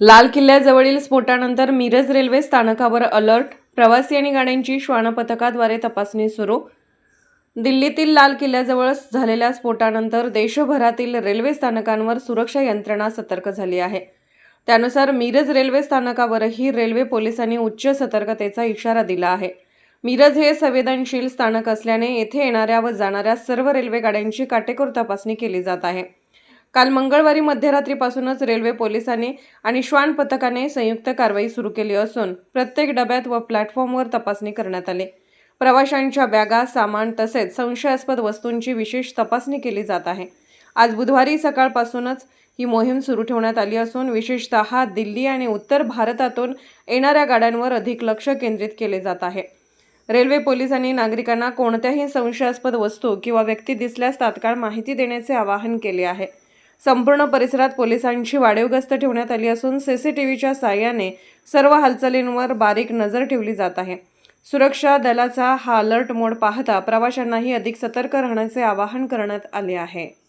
लाल किल्ल्याजवळील स्फोटानंतर मिरज रेल्वे स्थानकावर अलर्ट प्रवासी आणि गाड्यांची श्वानपथकाद्वारे तपासणी सुरू. दिल्लीतील लाल किल्ल्याजवळ झालेल्या स्फोटानंतर देशभरातील रेल्वे स्थानकांवर सुरक्षा यंत्रणा सतर्क झाली आहे. त्यानुसार मिरज रेल्वे स्थानकावरही रेल्वे पोलिसांनी उच्च सतर्कतेचा इशारा दिला आहे. मिरज हे संवेदनशील स्थानक असल्याने येथे येणाऱ्या व जाणाऱ्या सर्व रेल्वे गाड्यांची काटेकोर तपासणी केली जात आहे. काल मंगळवारी मध्यरात्रीपासूनच रेल्वे पोलिसांनी आणि श्वान पथकाने संयुक्त कारवाई सुरू केली असून प्रत्येक डब्यात व प्लॅटफॉर्मवर तपासणी करण्यात आली. प्रवाशांच्या बॅगा सामान तसेच संशयास्पद वस्तूंची विशेष तपासणी केली जात आहे. आज बुधवारी सकाळपासूनच ही मोहीम सुरू ठेवण्यात आली असून विशेषतः दिल्ली आणि उत्तर भारतातून येणाऱ्या गाड्यांवर अधिक लक्ष केंद्रित केले जात आहे. रेल्वे पोलिसांनी नागरिकांना कोणत्याही संशयास्पद वस्तू किंवा व्यक्ती दिसल्यास तात्काळ माहिती देण्याचे आवाहन केले आहे. संपूर्ण परिसरात पोलिसांची वाढीव गस्त ठेवण्यात आली असून सीसीटीव्हीच्या साहाय्याने सर्व हालचालींवर बारीक नजर ठेवली जात आहे. सुरक्षा दलाचा हा अलर्ट मोड पाहता प्रवाशांनाही अधिक सतर्क राहण्याचे आवाहन करण्यात आले आहे.